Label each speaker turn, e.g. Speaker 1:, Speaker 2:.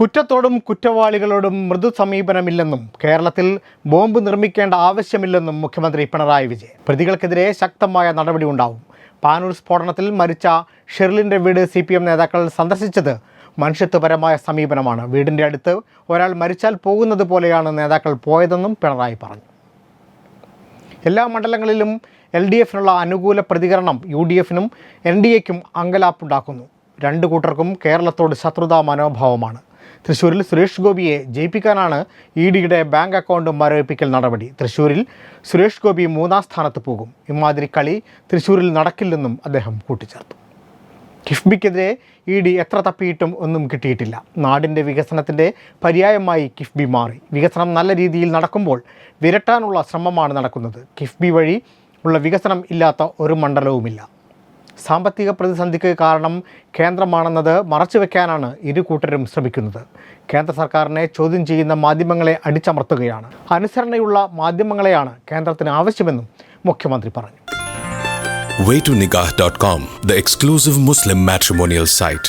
Speaker 1: കുറ്റത്തോടും കുറ്റവാളികളോടും മൃദു സമീപനമില്ലെന്നും കേരളത്തിൽ ബോംബ് നിർമ്മിക്കേണ്ട ആവശ്യമില്ലെന്നും മുഖ്യമന്ത്രി പിണറായി വിജയൻ. പ്രതികൾക്കെതിരെ ശക്തമായ നടപടി ഉണ്ടാവും. പാനൂർ സ്ഫോടനത്തിൽ മരിച്ച ഷെർലിന്റെ വീട് സി പി എം നേതാക്കൾ സന്ദർശിച്ചത് മനുഷ്യത്വപരമായ സമീപനമാണ്. വീടിന്റെ അടുത്ത് ഒരാൾ മരിച്ചാൽ പോകുന്നത് പോലെയാണ് നേതാക്കൾ പോയതെന്നും പിണറായി പറഞ്ഞു. എല്ലാ മണ്ഡലങ്ങളിലും എൽ ഡി എഫിനുള്ള അനുകൂല പ്രതികരണം യു ഡി എഫിനും എൻ ഡി എക്കും അങ്കലാപ്പുണ്ടാക്കുന്നു. രണ്ടു കൂട്ടർക്കും കേരളത്തോട് ശത്രുതാ മനോഭാവമാണ്. തൃശ്ശൂരിൽ സുരേഷ് ഗോപിയെ ജയിപ്പിക്കാനാണ് ഇ ഡിയുടെ ബാങ്ക് അക്കൗണ്ട് മരവിപ്പിക്കൽ നടപടി. തൃശ്ശൂരിൽ സുരേഷ് ഗോപി മൂന്നാം സ്ഥാനത്ത് പോകും. ഇമാതിരി കളി തൃശ്ശൂരിൽ നടക്കില്ലെന്നും അദ്ദേഹം കൂട്ടിച്ചേർത്തു. കിഫ്ബിക്കെതിരെ ഇ ഡി എത്ര തപ്പിയിട്ടും ഒന്നും കിട്ടിയിട്ടില്ല. നാടിന്റെ വികസനത്തിന്റെ പര്യായമായി കിഫ്ബി മാറി. വികസനം നല്ല രീതിയിൽ നടക്കുമ്പോൾ വിരട്ടാനുള്ള ശ്രമമാണ് നടക്കുന്നത്. കിഫ്ബി വഴി ഉള്ള വികസനം ഇല്ലാത്ത ഒരു മണ്ഡലവുമില്ല. സാമ്പത്തിക പ്രതിസന്ധിക്ക് കാരണം കേന്ദ്രമാണെന്നത് മറച്ചുവെക്കാനാണ് ഇരു കൂട്ടരും ശ്രമിക്കുന്നത്. കേന്ദ്ര സർക്കാരിനെ ചോദ്യം ചെയ്യുന്ന മാധ്യമങ്ങളെ അടിച്ചമർത്തുകയാണ്. അനുസരണയുള്ള മാധ്യമങ്ങളെയാണ് കേന്ദ്രത്തിന് ആവശ്യമെന്നും മുഖ്യമന്ത്രി പറഞ്ഞു.
Speaker 2: Waytonikah.com, the exclusive Muslim matrimonial site.